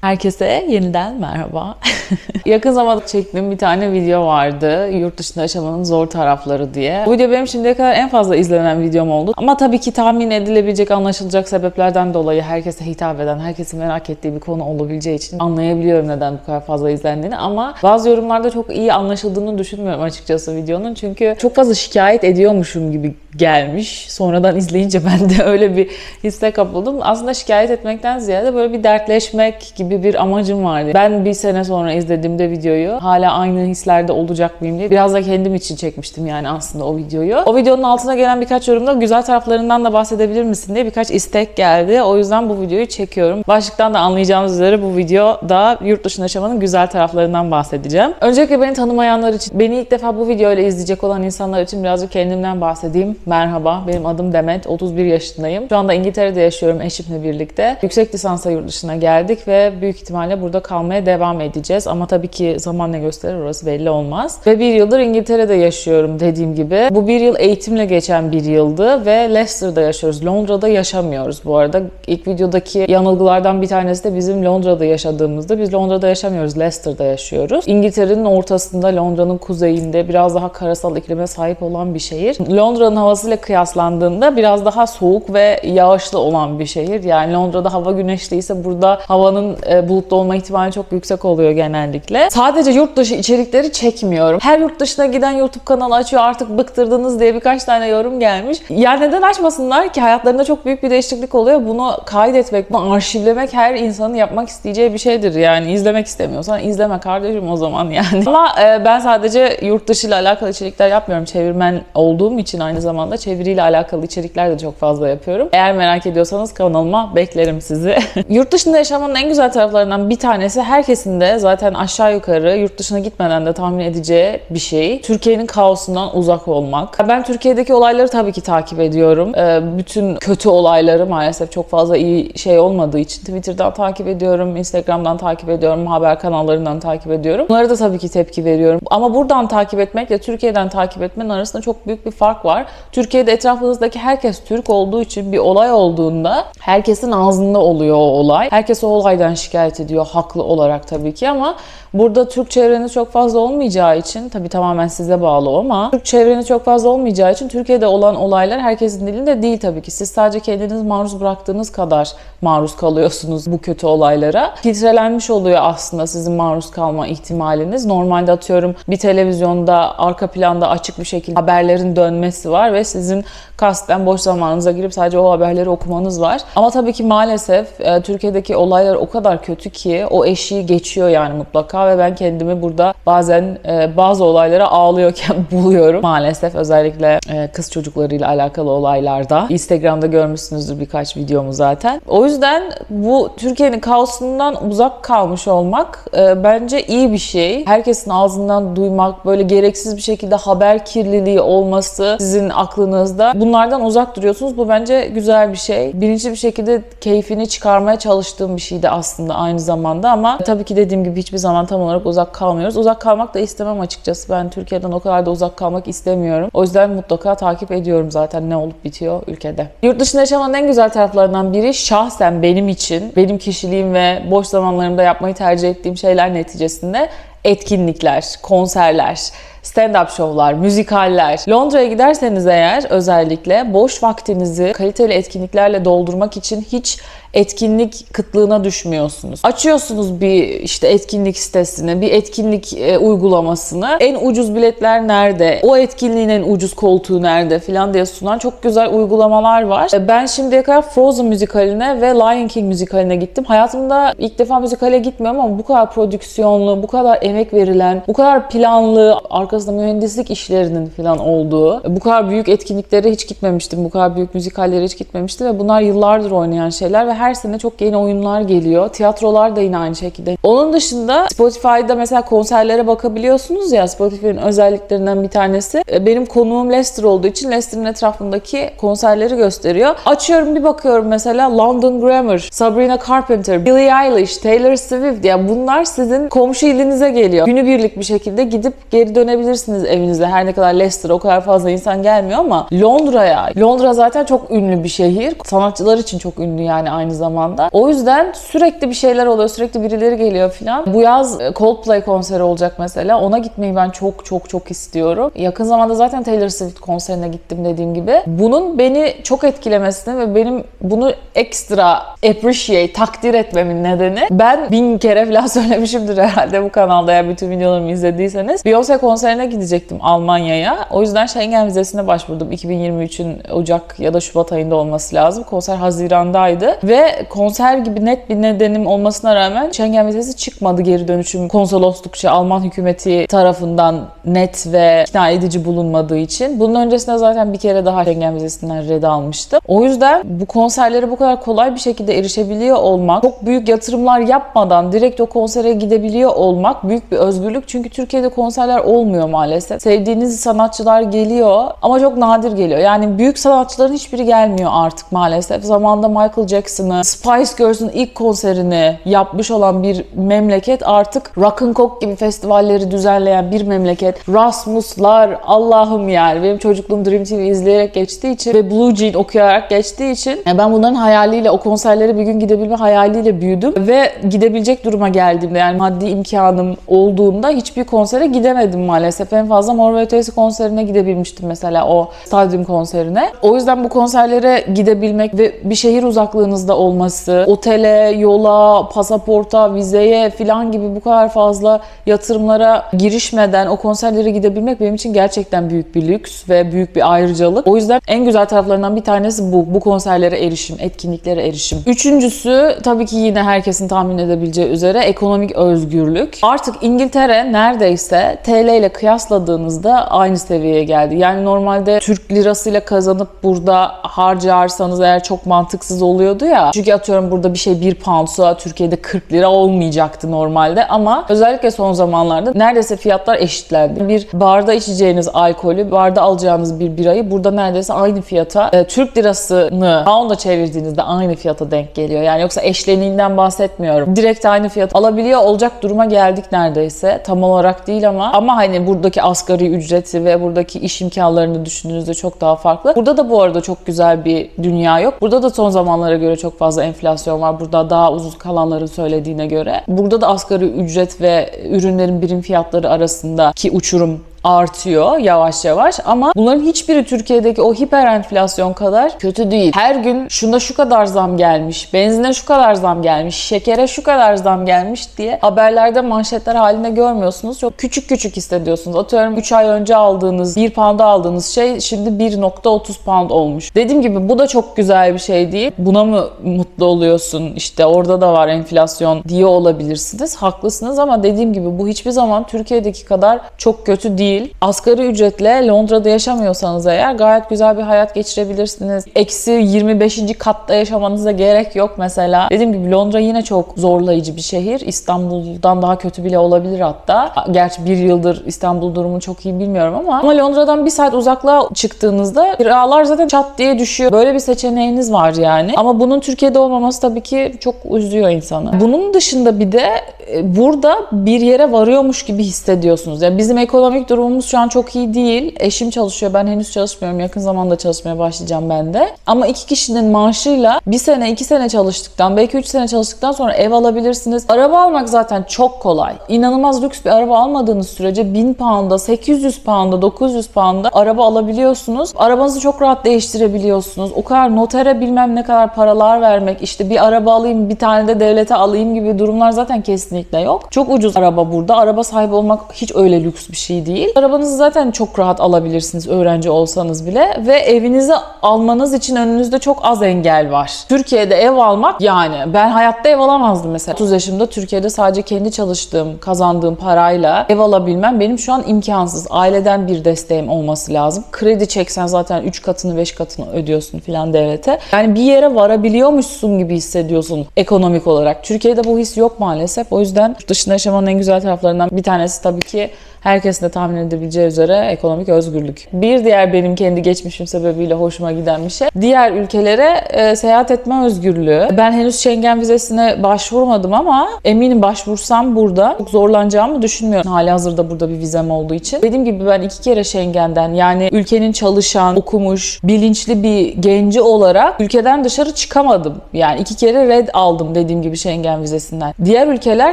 Herkese yeniden merhaba. Yakın zamanda çektiğim bir tane video vardı. Yurt dışında yaşamanın zor tarafları diye. Bu video benim şimdiye kadar en fazla izlenen videom oldu. Ama tabii ki tahmin edilebilecek, anlaşılacak sebeplerden dolayı herkese hitap eden, herkesin merak ettiği bir konu olabileceği için anlayabiliyorum neden bu kadar fazla izlendiğini. Ama bazı yorumlarda çok iyi anlaşıldığını düşünmüyorum açıkçası videonun. Çünkü çok fazla şikayet ediyormuşum gibi gelmiş. Sonradan izleyince ben de öyle bir hisse kapıldım. Aslında şikayet etmekten ziyade böyle bir dertleşmek gibi bir amacım vardı. Ben bir sene sonra izlediğimde videoyu hala aynı hislerde olacak mıyım diye biraz da kendim için çekmiştim yani aslında o videoyu. O videonun altına gelen birkaç yorumda güzel taraflarından da bahsedebilir misin diye birkaç istek geldi. O yüzden bu videoyu çekiyorum. Başlıktan da anlayacağınız üzere bu videoda yurt dışında yaşamanın güzel taraflarından bahsedeceğim. Öncelikle beni tanımayanlar için, beni ilk defa bu videoyla izleyecek olan insanlar için birazcık kendimden bahsedeyim. Merhaba, benim adım Demet, 31 yaşındayım. Şu anda İngiltere'de yaşıyorum eşimle birlikte. Yüksek lisansa yurt dışına geldik ve büyük ihtimalle burada kalmaya devam edeceğiz. Ama tabii ki zaman ne gösterir orası belli olmaz. Ve bir yıldır İngiltere'de yaşıyorum dediğim gibi. Bu bir yıl eğitimle geçen bir yıldı ve Leicester'da yaşıyoruz. Londra'da yaşamıyoruz bu arada. İlk videodaki yanılgılardan bir tanesi de bizim Londra'da yaşadığımızda. Biz Londra'da yaşamıyoruz, Leicester'da yaşıyoruz. İngiltere'nin ortasında, Londra'nın kuzeyinde biraz daha karasal iklime sahip olan bir şehir. Londra'nın havasıyla kıyaslandığında biraz daha soğuk ve yağışlı olan bir şehir. Yani Londra'da hava güneşliyse burada havanın bulutlu olma ihtimali çok yüksek oluyor genellikle. Sadece yurt dışı içerikleri çekmiyorum. Her yurt dışına giden YouTube kanalı açıyor artık bıktırdınız diye birkaç tane yorum gelmiş. Ya neden açmasınlar ki? Hayatlarında çok büyük bir değişiklik oluyor. Bunu kaydetmek, bunu arşivlemek her insanın yapmak isteyeceği bir şeydir. Yani izlemek istemiyorsan izleme kardeşim o zaman yani. Ama e, ben sadece yurt dışı ile alakalı içerikler yapmıyorum. Çevirmen olduğum için aynı zamanda çeviriyle alakalı içerikler de çok fazla yapıyorum. Eğer merak ediyorsanız kanalıma beklerim sizi. yurt dışında yaşamanın en güzel taraflarından bir tanesi herkesin de zaten aşağı yukarı yurt dışına gitmeden de tahmin edeceği bir şey. Türkiye'nin kaosundan uzak olmak. Ben Türkiye'deki olayları tabii ki takip ediyorum. Ee, bütün kötü olayları maalesef çok fazla iyi şey olmadığı için Twitter'dan takip ediyorum, Instagram'dan takip ediyorum, haber kanallarından takip ediyorum. Bunlara da tabii ki tepki veriyorum. Ama buradan takip etmekle Türkiye'den takip etmenin arasında çok büyük bir fark var. Türkiye'de etrafınızdaki herkes Türk olduğu için bir olay olduğunda herkesin ağzında oluyor o olay. Herkes o olaydan şikayet ediyor haklı olarak tabii ki ama burada Türk çevreniz çok fazla olmayacağı için tabii tamamen size bağlı ama Türk çevreniz çok fazla olmayacağı için Türkiye'de olan olaylar herkesin dilinde değil tabii ki. Siz sadece kendiniz maruz bıraktığınız kadar maruz kalıyorsunuz bu kötü olaylara. Filtrelenmiş oluyor aslında sizin maruz kalma ihtimaliniz. Normalde atıyorum bir televizyonda arka planda açık bir şekilde haberlerin dönmesi var ve sizin kasten boş zamanınıza girip sadece o haberleri okumanız var. Ama tabii ki maalesef e, Türkiye'deki olaylar o kadar kötü ki o eşiği geçiyor yani mutlaka ve ben kendimi burada bazen e, bazı olaylara ağlıyorken buluyorum. Maalesef özellikle e, kız çocuklarıyla alakalı olaylarda. Instagram'da görmüşsünüzdür birkaç videomu zaten. O yüzden bu Türkiye'nin kaosundan uzak kalmış olmak e, bence iyi bir şey. Herkesin ağzından duymak, böyle gereksiz bir şekilde haber kirliliği olması sizin aklınızda. Bunlardan uzak duruyorsunuz. Bu bence güzel bir şey. Bilinçli bir şekilde keyfini çıkarmaya çalıştığım bir şeydi aslında aynı zamanda ama tabii ki dediğim gibi hiçbir zaman tam olarak uzak kalmıyoruz. Uzak kalmak da istemem açıkçası. Ben Türkiye'den o kadar da uzak kalmak istemiyorum. O yüzden mutlaka takip ediyorum zaten ne olup bitiyor ülkede. Yurt dışında yaşamanın en güzel taraflarından biri şahsen benim için, benim kişiliğim ve boş zamanlarımda yapmayı tercih ettiğim şeyler neticesinde etkinlikler, konserler, stand-up şovlar, müzikaller. Londra'ya giderseniz eğer özellikle boş vaktinizi kaliteli etkinliklerle doldurmak için hiç etkinlik kıtlığına düşmüyorsunuz. Açıyorsunuz bir işte etkinlik sitesini, bir etkinlik e, uygulamasını. En ucuz biletler nerede? O etkinliğin en ucuz koltuğu nerede filan diye sunan çok güzel uygulamalar var. E, Ben şimdiye kadar Frozen müzikaline ve Lion King müzikaline gittim. Hayatımda ilk defa müzikale gitmiyorum ama bu kadar prodüksiyonlu, bu kadar emek verilen, bu kadar planlı, arkasında mühendislik işlerinin filan olduğu, bu kadar büyük etkinliklere hiç gitmemiştim. Bu kadar büyük müzikallere hiç gitmemiştim ve bunlar yıllardır oynayan şeyler ve her sene çok yeni oyunlar geliyor. Tiyatrolar da yine aynı şekilde. Onun dışında Spotify'da mesela konserlere bakabiliyorsunuz ya Spotify'ın özelliklerinden bir tanesi. E, Benim konuğum Leicester olduğu için Leicester'ın etrafındaki konserleri gösteriyor. Açıyorum bir bakıyorum mesela London Grammar, Sabrina Carpenter, Billie Eilish, Taylor Swift ya bunlar sizin komşu ilinize geliyor. Günübirlik bir şekilde gidip geri dönebilirsiniz evinize. Her ne kadar Leicester o kadar fazla insan gelmiyor ama Londra'ya. Londra zaten çok ünlü bir şehir. Sanatçılar için çok ünlü yani aynı zamanda. O yüzden sürekli bir şeyler oluyor, sürekli birileri geliyor falan. Bu yaz e, Coldplay konseri olacak mesela. Ona gitmeyi ben çok çok çok istiyorum. Yakın zamanda zaten Taylor Swift konserine gittim dediğim gibi. Bunun beni çok etkilemesini ve benim bunu ekstra appreciate, takdir etmemin nedeni ben bin kere falan söylemişimdir herhalde bu kanalda eğer bütün videolarımı izlediyseniz. Beyoncé konserine gidecektim Almanya'ya. O yüzden Schengen vizesine başvurdum. 2023'ün Ocak ya da Şubat ayında olması lazım. Konser Haziran'daydı ve konser gibi net bir nedenim olmasına rağmen Schengen vizesi çıkmadı geri dönüşüm konsoloslukça Alman hükümeti tarafından net ve ikna edici bulunmadığı için. Bunun öncesinde zaten bir kere daha Schengen vizesinden red almıştım. O yüzden bu konserlere bu kadar kolay bir şekilde erişebiliyor olmak, çok büyük yatırımlar yapmadan direkt o konsere gidebiliyor olmak büyük bir özgürlük. Çünkü Türkiye'de konserler olmuyor maalesef. Sevdiğiniz sanatçılar geliyor ama çok nadir geliyor. Yani büyük sanatçıların hiçbiri gelmiyor artık maalesef. Zamanında Michael Jackson'ı, Spice Girls'ün ilk konserini yapmış olan bir memleket artık Rock'n'Coke gibi festivalleri düzenleyen bir memleket. Rasmus'lar, Allah'ım yani benim çocukluğum Dream TV izleyerek geçtiği için ve Blue Jean okuyarak geçtiği için yani ben bunların hayaliyle, o konserlere bir gün gidebilme hayaliyle büyüdüm ve gidebilecek duruma geldiğimde yani maddi imkanım olduğunda hiçbir konsere gidemedim maalesef. En fazla Mor ve Ötesi konserine gidebilmiştim mesela o stadyum konserine. O yüzden bu konserlere gidebilmek ve bir şehir uzaklığınızda olması, otele, yola, pasaporta, vizeye filan gibi bu kadar fazla yatırımlara girişmeden o konserlere gidebilmek benim için gerçekten büyük bir lüks ve büyük bir ayrıcalık. O yüzden en güzel taraflarından bir tanesi bu. Bu konserlere erişim, etkinliklere erişim. Üçüncüsü tabii ki yine herkesin tahmin edebileceği üzere ekonomik özgürlük. Artık İngiltere neredeyse TL ile kıyasladığınızda aynı seviyeye geldi. Yani normalde Türk lirasıyla kazanıp burada harcarsanız eğer çok mantıksız oluyordu ya. Çünkü atıyorum burada bir şey 1 poundsa Türkiye'de 40 lira olmayacaktı normalde ama özellikle son zamanlarda neredeyse fiyatlar eşitlendi. Bir barda içeceğiniz alkolü, barda alacağınız bir birayı burada neredeyse aynı fiyata e, Türk lirasını pound'a çevirdiğinizde aynı fiyata denk geliyor. Yani yoksa eşleniğinden bahsetmiyorum. Direkt aynı fiyat alabiliyor olacak duruma geldik neredeyse. Tam olarak değil ama ama hani buradaki asgari ücreti ve buradaki iş imkanlarını düşündüğünüzde çok daha farklı. Burada da bu arada çok güzel bir dünya yok. Burada da son zamanlara göre çok fazla enflasyon var. Burada daha uzun kalanların söylediğine göre. Burada da asgari ücret ve ürünlerin birim fiyatları arasındaki uçurum artıyor yavaş yavaş ama bunların hiçbiri Türkiye'deki o hiper enflasyon kadar kötü değil. Her gün şunda şu kadar zam gelmiş, benzine şu kadar zam gelmiş, şekere şu kadar zam gelmiş diye haberlerde manşetler halinde görmüyorsunuz. Çok küçük küçük hissediyorsunuz. Atıyorum 3 ay önce aldığınız 1 pound'a aldığınız şey şimdi 1.30 pound olmuş. Dediğim gibi bu da çok güzel bir şey değil. Buna mı mutlu oluyorsun? İşte orada da var enflasyon diye olabilirsiniz. Haklısınız ama dediğim gibi bu hiçbir zaman Türkiye'deki kadar çok kötü değil. Asgari ücretle Londra'da yaşamıyorsanız eğer gayet güzel bir hayat geçirebilirsiniz. Eksi 25. katta yaşamanıza gerek yok mesela. Dediğim gibi Londra yine çok zorlayıcı bir şehir. İstanbul'dan daha kötü bile olabilir hatta. Gerçi bir yıldır İstanbul durumunu çok iyi bilmiyorum ama ama Londra'dan bir saat uzaklığa çıktığınızda kiralar zaten çat diye düşüyor. Böyle bir seçeneğiniz var yani. Ama bunun Türkiye'de olmaması tabii ki çok üzüyor insanı. Bunun dışında bir de e, burada bir yere varıyormuş gibi hissediyorsunuz. Yani bizim ekonomik durumumuz şu an çok iyi değil. Eşim çalışıyor. Ben henüz çalışmıyorum. Yakın zamanda çalışmaya başlayacağım ben de. Ama iki kişinin maaşıyla bir sene, iki sene çalıştıktan, belki üç sene çalıştıktan sonra ev alabilirsiniz. Araba almak zaten çok kolay. İnanılmaz lüks bir araba almadığınız sürece 1000 pound'a, 800 pound'a, 900 pound'a araba alabiliyorsunuz. Arabanızı çok rahat değiştirebiliyorsunuz. O kadar notere bilmem ne kadar paralar vermek, işte bir araba alayım, bir tane de devlete alayım gibi durumlar zaten kesinlikle yok. Çok ucuz araba burada. Araba sahibi olmak hiç öyle lüks bir şey değil. Arabanızı zaten çok rahat alabilirsiniz öğrenci olsanız bile ve evinizi almanız için önünüzde çok az engel var. Türkiye'de ev almak yani ben hayatta ev alamazdım mesela. 30 yaşımda Türkiye'de sadece kendi çalıştığım, kazandığım parayla ev alabilmem benim şu an imkansız. Aileden bir desteğim olması lazım. Kredi çeksen zaten 3 katını 5 katını ödüyorsun filan devlete. Yani bir yere varabiliyormuşsun gibi hissediyorsun ekonomik olarak. Türkiye'de bu his yok maalesef. O yüzden yurt dışında yaşamanın en güzel taraflarından bir tanesi tabii ki herkesin de tahmin edebileceği üzere ekonomik özgürlük. Bir diğer benim kendi geçmişim sebebiyle hoşuma giden bir şey. Diğer ülkelere e, seyahat etme özgürlüğü. Ben henüz Schengen vizesine başvurmadım ama eminim başvursam burada çok zorlanacağımı düşünmüyorum. Hali hazırda burada bir vizem olduğu için. Dediğim gibi ben iki kere Schengen'den yani ülkenin çalışan, okumuş, bilinçli bir genci olarak ülkeden dışarı çıkamadım. Yani iki kere red aldım dediğim gibi Schengen vizesinden. Diğer ülkeler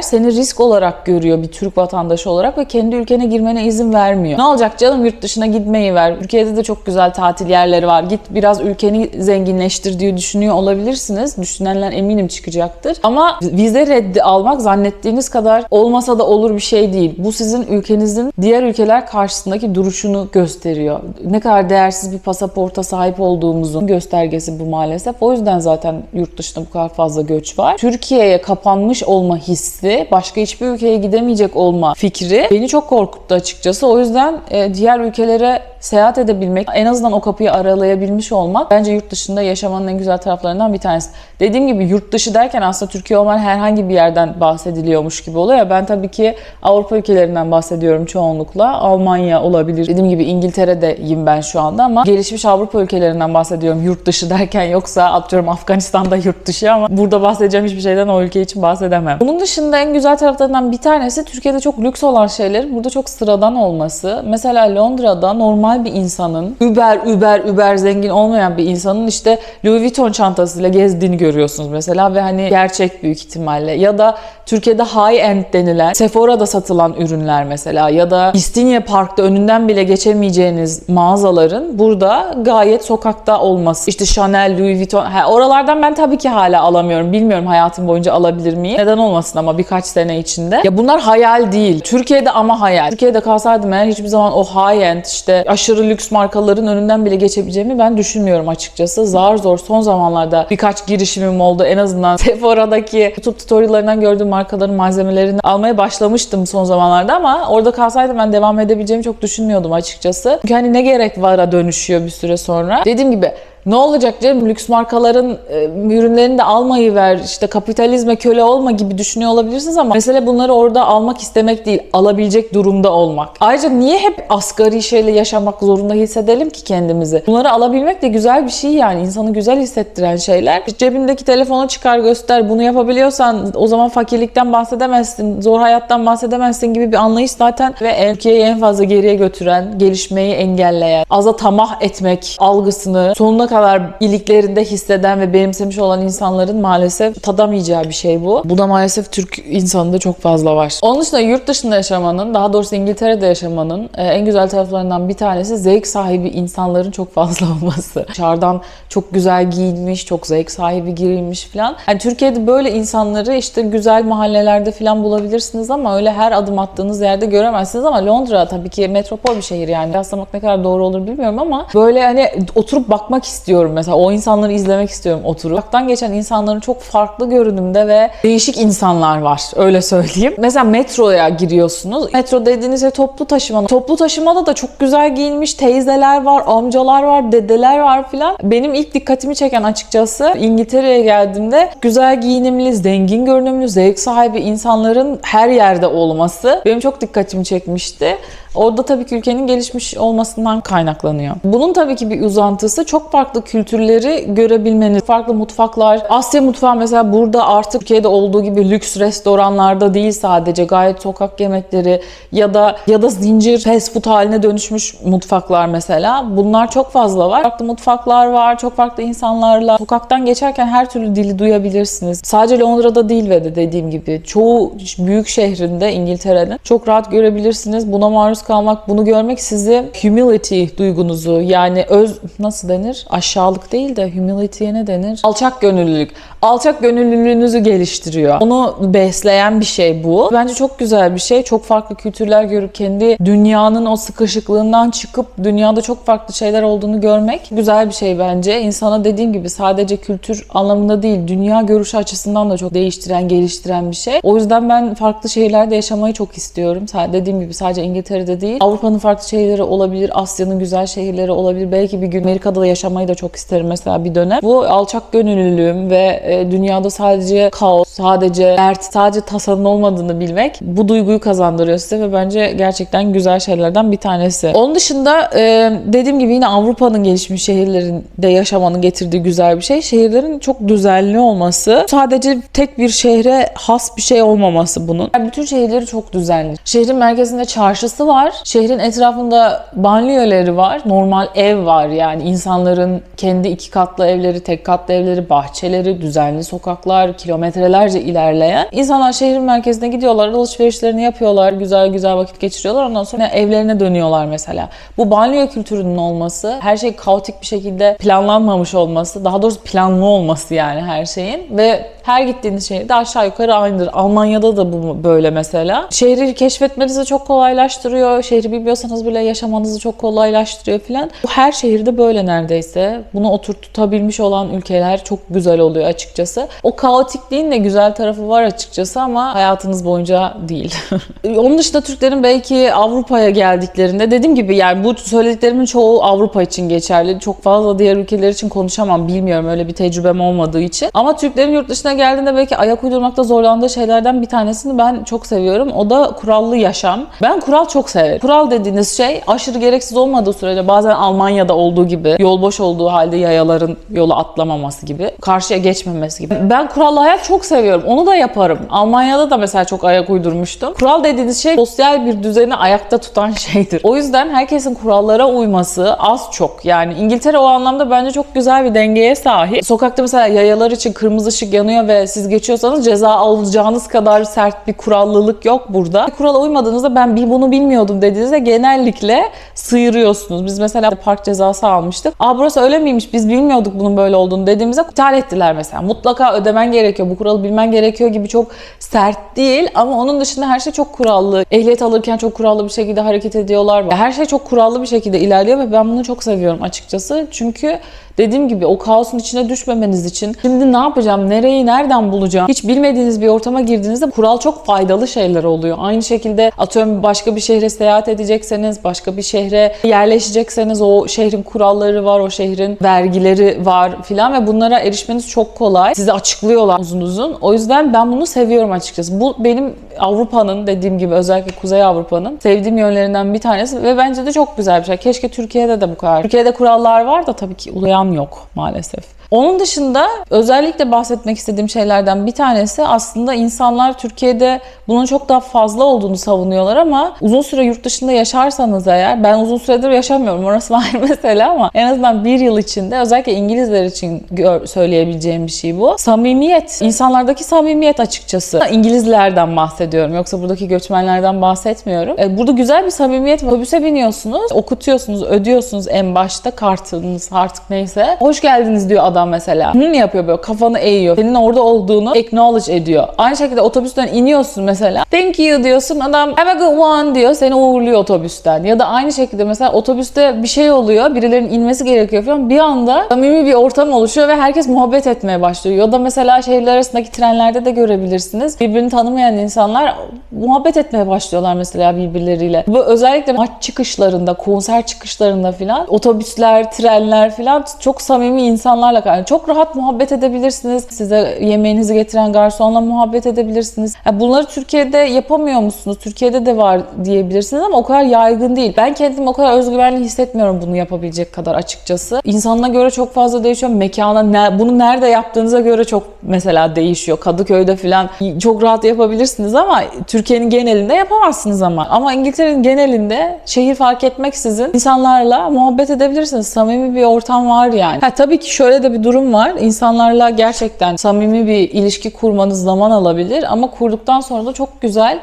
seni risk olarak görüyor bir Türk vatandaşı olarak ve kendi ülkene girmene izin vermiyor. Ne olacak canım yurt dışına gitmeyi ver. Türkiye'de de çok güzel tatil yerleri var. Git biraz ülkeni zenginleştir diye düşünüyor olabilirsiniz. Düşünenler eminim çıkacaktır. Ama vize reddi almak zannettiğiniz kadar olmasa da olur bir şey değil. Bu sizin ülkenizin diğer ülkeler karşısındaki duruşunu gösteriyor. Ne kadar değersiz bir pasaporta sahip olduğumuzun göstergesi bu maalesef. O yüzden zaten yurt dışında bu kadar fazla göç var. Türkiye'ye kapanmış olma hissi, başka hiçbir ülkeye gidemeyecek olma fikri beni çok korkuttu açıkçası. O yüzden e, diğer ülkelere seyahat edebilmek, en azından o kapıyı aralayabilmiş olmak bence yurt dışında yaşamanın en güzel taraflarından bir tanesi. Dediğim gibi yurt dışı derken aslında Türkiye olmayan herhangi bir yerden bahsediliyormuş gibi oluyor. Ben tabii ki Avrupa ülkelerinden bahsediyorum çoğunlukla. Almanya olabilir. Dediğim gibi İngiltere'deyim ben şu anda ama gelişmiş Avrupa ülkelerinden bahsediyorum yurt dışı derken yoksa atıyorum Afganistan'da yurt dışı ama burada bahsedeceğim hiçbir şeyden o ülke için bahsedemem. Bunun dışında en güzel taraflarından bir tanesi Türkiye'de çok lüks olan şeylerin burada çok sıradan olması. Mesela Londra'da normal bir insanın, über über über zengin olmayan bir insanın işte Louis Vuitton çantasıyla gezdiğini görüyorsunuz mesela ve hani gerçek büyük ihtimalle. Ya da Türkiye'de high end denilen Sephora'da satılan ürünler mesela ya da İstinye Park'ta önünden bile geçemeyeceğiniz mağazaların burada gayet sokakta olması. İşte Chanel, Louis Vuitton. Ha, oralardan ben tabii ki hala alamıyorum. Bilmiyorum hayatım boyunca alabilir miyim? Neden olmasın ama birkaç sene içinde. Ya bunlar hayal değil. Türkiye'de ama hayal. Türkiye'de kalsaydım eğer hiçbir zaman o high end işte aşırı lüks markaların önünden bile geçebileceğimi ben düşünmüyorum açıkçası. Zar zor son zamanlarda birkaç girişimim oldu. En azından Sephora'daki YouTube tutoriallarından gördüğüm markaların malzemelerini almaya başlamıştım son zamanlarda ama orada kalsaydım ben devam edebileceğimi çok düşünmüyordum açıkçası. Çünkü hani ne gerek vara dönüşüyor bir süre sonra. Dediğim gibi ne olacak canım lüks markaların e, ürünlerini de almayı ver işte kapitalizme köle olma gibi düşünüyor olabilirsiniz ama mesele bunları orada almak istemek değil alabilecek durumda olmak. Ayrıca niye hep asgari şeyle yaşamak zorunda hissedelim ki kendimizi? Bunları alabilmek de güzel bir şey yani insanı güzel hissettiren şeyler. Cebindeki telefonu çıkar göster bunu yapabiliyorsan o zaman fakirlikten bahsedemezsin, zor hayattan bahsedemezsin gibi bir anlayış zaten ve ülkeyi en fazla geriye götüren, gelişmeyi engelleyen, aza tamah etmek algısını sonuna kadar iliklerinde hisseden ve benimsemiş olan insanların maalesef tadamayacağı bir şey bu. Bu da maalesef Türk insanında çok fazla var. Onun dışında yurt dışında yaşamanın, daha doğrusu İngiltere'de yaşamanın e, en güzel taraflarından bir tanesi zevk sahibi insanların çok fazla olması. Dışarıdan çok güzel giyinmiş, çok zevk sahibi girilmiş falan. Yani Türkiye'de böyle insanları işte güzel mahallelerde falan bulabilirsiniz ama öyle her adım attığınız yerde göremezsiniz ama Londra tabii ki metropol bir şehir yani. Rastlamak ne kadar doğru olur bilmiyorum ama böyle hani oturup bakmak istiyorum mesela. O insanları izlemek istiyorum oturup. Baktan geçen insanların çok farklı görünümde ve değişik insanlar var. Öyle söyleyeyim. Mesela metroya giriyorsunuz. Metro dediğiniz şey toplu taşıma. Toplu taşımada da çok güzel giyinmiş teyzeler var, amcalar var, dedeler var filan. Benim ilk dikkatimi çeken açıkçası İngiltere'ye geldiğimde güzel giyinimli, zengin görünümlü, zevk sahibi insanların her yerde olması benim çok dikkatimi çekmişti. Orada tabii ki ülkenin gelişmiş olmasından kaynaklanıyor. Bunun tabii ki bir uzantısı çok farklı kültürleri görebilmeniz. Farklı mutfaklar. Asya mutfağı mesela burada artık Türkiye'de olduğu gibi lüks restoranlarda değil sadece gayet sokak yemekleri ya da ya da zincir fast food haline dönüşmüş mutfaklar mesela. Bunlar çok fazla var. Farklı mutfaklar var. Çok farklı insanlarla sokaktan geçerken her türlü dili duyabilirsiniz. Sadece Londra'da değil ve de dediğim gibi çoğu büyük şehrinde İngiltere'nin çok rahat görebilirsiniz. Buna maruz kalmak, bunu görmek sizi humility duygunuzu yani öz nasıl denir? Aşağılık değil de humility'ye ne denir? Alçak gönüllülük. Alçak gönüllülüğünüzü geliştiriyor. Onu besleyen bir şey bu. Bence çok güzel bir şey. Çok farklı kültürler görüp kendi dünyanın o sıkışıklığından çıkıp dünyada çok farklı şeyler olduğunu görmek güzel bir şey bence. İnsana dediğim gibi sadece kültür anlamında değil, dünya görüşü açısından da çok değiştiren, geliştiren bir şey. O yüzden ben farklı şehirlerde yaşamayı çok istiyorum. Dediğim gibi sadece İngiltere'de değil. Avrupa'nın farklı şehirleri olabilir, Asya'nın güzel şehirleri olabilir. Belki bir gün Amerika'da da yaşamayı da çok isterim mesela bir dönem. Bu alçak gönüllülüğüm ve e, dünyada sadece kaos, sadece dert, sadece tasanın olmadığını bilmek bu duyguyu kazandırıyor size ve bence gerçekten güzel şeylerden bir tanesi. Onun dışında e, dediğim gibi yine Avrupa'nın gelişmiş şehirlerinde yaşamanın getirdiği güzel bir şey. Şehirlerin çok düzenli olması. Sadece tek bir şehre has bir şey olmaması bunun. Yani bütün şehirleri çok düzenli. Şehrin merkezinde çarşısı var. Şehrin etrafında banliyöleri var. Normal ev var yani insanların kendi iki katlı evleri, tek katlı evleri, bahçeleri, düzenli sokaklar, kilometrelerce ilerleyen. İnsanlar şehrin merkezine gidiyorlar, alışverişlerini yapıyorlar, güzel güzel vakit geçiriyorlar. Ondan sonra evlerine dönüyorlar mesela. Bu banliyö kültürünün olması, her şey kaotik bir şekilde planlanmamış olması, daha doğrusu planlı olması yani her şeyin ve her gittiğiniz şehirde aşağı yukarı aynıdır. Almanya'da da bu böyle mesela. Şehri keşfetmenizi çok kolaylaştırıyor. Şehri bilmiyorsanız bile yaşamanızı çok kolaylaştırıyor filan. Bu her şehirde böyle neredeyse. Bunu oturtabilmiş olan ülkeler çok güzel oluyor açıkçası. O kaotikliğin de güzel tarafı var açıkçası ama hayatınız boyunca değil. Onun dışında Türklerin belki Avrupa'ya geldiklerinde dediğim gibi yani bu söylediklerimin çoğu Avrupa için geçerli. Çok fazla diğer ülkeler için konuşamam. Bilmiyorum öyle bir tecrübem olmadığı için. Ama Türklerin yurt dışına geldiğinde belki ayak uydurmakta zorlandığı şeylerden bir tanesini ben çok seviyorum. O da kurallı yaşam. Ben kural çok severim. Kural dediğiniz şey aşırı gereksiz olmadığı sürece bazen Almanya'da olduğu gibi yol boş olduğu halde yayaların yolu atlamaması gibi, karşıya geçmemesi gibi. Ben kurallı hayat çok seviyorum. Onu da yaparım. Almanya'da da mesela çok ayak uydurmuştum. Kural dediğiniz şey sosyal bir düzeni ayakta tutan şeydir. O yüzden herkesin kurallara uyması az çok. Yani İngiltere o anlamda bence çok güzel bir dengeye sahip. Sokakta mesela yayalar için kırmızı ışık yanıyor ve siz geçiyorsanız ceza alacağınız kadar sert bir kurallılık yok burada. Kurala uymadığınızda ben bir bunu bilmiyordum dediğinizde genellikle sıyırıyorsunuz. Biz mesela park cezası almıştık. Aa burası öyle miymiş biz bilmiyorduk bunun böyle olduğunu dediğimizde iptal ettiler mesela. Mutlaka ödemen gerekiyor bu kuralı bilmen gerekiyor gibi çok sert değil ama onun dışında her şey çok kurallı. Ehliyet alırken çok kurallı bir şekilde hareket ediyorlar. Her şey çok kurallı bir şekilde ilerliyor ve ben bunu çok seviyorum açıkçası. Çünkü dediğim gibi o kaosun içine düşmemeniz için şimdi ne yapacağım, nereyi nereden bulacağım? Hiç bilmediğiniz bir ortama girdiğinizde kural çok faydalı şeyler oluyor. Aynı şekilde atıyorum başka bir şehre seyahat edecekseniz, başka bir şehre yerleşecekseniz o şehrin kuralları var, o şehrin vergileri var filan ve bunlara erişmeniz çok kolay. Size açıklıyorlar uzun uzun. O yüzden ben bunu seviyorum açıkçası. Bu benim Avrupa'nın dediğim gibi özellikle Kuzey Avrupa'nın sevdiğim yönlerinden bir tanesi ve bence de çok güzel bir şey. Keşke Türkiye'de de bu kadar. Türkiye'de kurallar var da tabii ki yok maalesef. Onun dışında özellikle bahsetmek istediğim şeylerden bir tanesi aslında insanlar Türkiye'de bunun çok daha fazla olduğunu savunuyorlar ama uzun süre yurt dışında yaşarsanız eğer ben uzun süredir yaşamıyorum orası ayrı mesele ama en azından bir yıl içinde özellikle İngilizler için söyleyebileceğim bir şey bu. Samimiyet. insanlardaki samimiyet açıkçası. İngilizlerden bahsediyorum yoksa buradaki göçmenlerden bahsetmiyorum. E, burada güzel bir samimiyet var. Otobüse biniyorsunuz, okutuyorsunuz, ödüyorsunuz en başta kartınız artık neyse. Hoş geldiniz diyor adam mesela. Hı yapıyor böyle kafanı eğiyor. Senin orada olduğunu acknowledge ediyor. Aynı şekilde otobüsten iniyorsun mesela. Thank you diyorsun. Adam have a good one diyor. Seni uğurluyor otobüsten. Ya da aynı şekilde mesela otobüste bir şey oluyor. Birilerinin inmesi gerekiyor falan. Bir anda samimi bir ortam oluşuyor ve herkes muhabbet etmeye başlıyor. Ya da mesela şehirler arasındaki trenlerde de görebilirsiniz. Birbirini tanımayan insanlar muhabbet etmeye başlıyorlar mesela birbirleriyle. Bu özellikle maç çıkışlarında, konser çıkışlarında falan otobüsler, trenler falan çok samimi insanlarla yani çok rahat muhabbet edebilirsiniz. Size yemeğinizi getiren garsonla muhabbet edebilirsiniz. Yani bunları Türkiye'de yapamıyor musunuz? Türkiye'de de var diyebilirsiniz ama o kadar yaygın değil. Ben kendimi o kadar özgüvenli hissetmiyorum bunu yapabilecek kadar açıkçası. İnsanına göre çok fazla değişiyor. Mekana, ne, bunu nerede yaptığınıza göre çok mesela değişiyor. Kadıköy'de falan çok rahat yapabilirsiniz ama Türkiye'nin genelinde yapamazsınız ama. Ama İngiltere'nin genelinde şehir fark etmeksizin insanlarla muhabbet edebilirsiniz. Samimi bir ortam var yani. Ha, tabii ki şöyle de bir durum var. İnsanlarla gerçekten samimi bir ilişki kurmanız zaman alabilir ama kurduktan sonra da çok güzel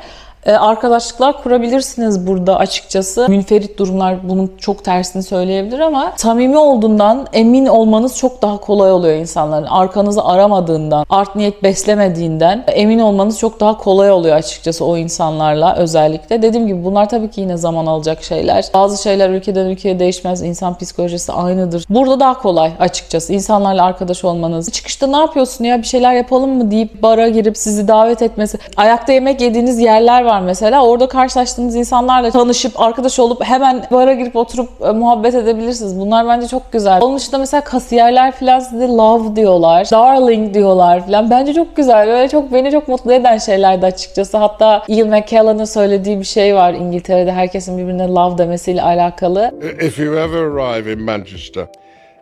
arkadaşlıklar kurabilirsiniz burada açıkçası. Münferit durumlar bunun çok tersini söyleyebilir ama samimi olduğundan emin olmanız çok daha kolay oluyor insanların. Arkanızı aramadığından, art niyet beslemediğinden emin olmanız çok daha kolay oluyor açıkçası o insanlarla özellikle. Dediğim gibi bunlar tabii ki yine zaman alacak şeyler. Bazı şeyler ülkeden ülkeye değişmez. İnsan psikolojisi aynıdır. Burada daha kolay açıkçası. İnsanlarla arkadaş olmanız. Çıkışta ne yapıyorsun ya bir şeyler yapalım mı deyip bara girip sizi davet etmesi. Ayakta yemek yediğiniz yerler var var mesela. Orada karşılaştığınız insanlarla tanışıp, arkadaş olup hemen bara girip oturup e, muhabbet edebilirsiniz. Bunlar bence çok güzel. Onun dışında mesela kasiyerler falan size love diyorlar, darling diyorlar falan. Bence çok güzel. Böyle çok beni çok mutlu eden şeylerdi açıkçası. Hatta Ian McKellen'ın söylediği bir şey var İngiltere'de herkesin birbirine love demesiyle alakalı. If you ever arrive in Manchester,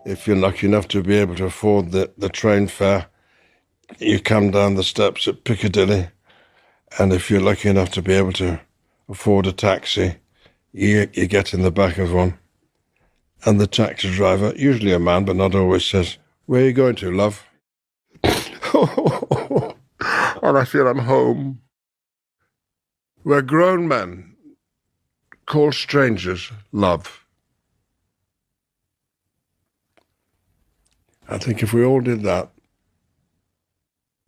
if you're lucky enough to be able to afford the, the train fare, you come down the steps at Piccadilly, and if you're lucky enough to be able to afford a taxi, you, you get in the back of one, and the taxi driver, usually a man but not always, says, Where are you going to, love? and I feel I'm home. Where grown men call strangers love. I think if we all did that,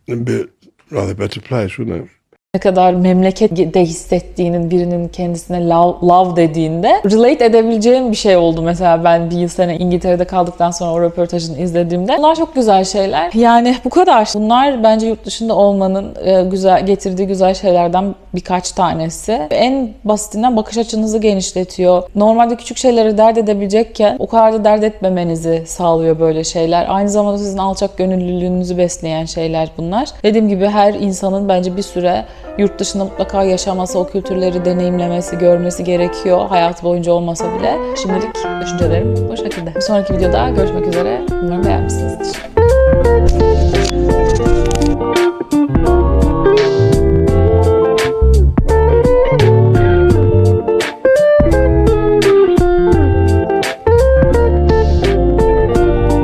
it'd be a rather better place, wouldn't it? Ne kadar memlekette hissettiğinin birinin kendisine love, love dediğinde relate edebileceğim bir şey oldu mesela ben bir yıl sene İngiltere'de kaldıktan sonra o röportajını izlediğimde. Bunlar çok güzel şeyler. Yani bu kadar. Bunlar bence yurt dışında olmanın e, güzel getirdiği güzel şeylerden birkaç tanesi. En basitinden bakış açınızı genişletiyor. Normalde küçük şeyleri dert edebilecekken o kadar da dert etmemenizi sağlıyor böyle şeyler. Aynı zamanda sizin alçak gönüllülüğünüzü besleyen şeyler bunlar. Dediğim gibi her insanın bence bir süre yurt dışında mutlaka yaşaması, o kültürleri deneyimlemesi, görmesi gerekiyor. Hayat boyunca olmasa bile. Şimdilik düşüncelerim bu şekilde. Bir sonraki videoda görüşmek üzere. Umarım beğenmişsinizdir.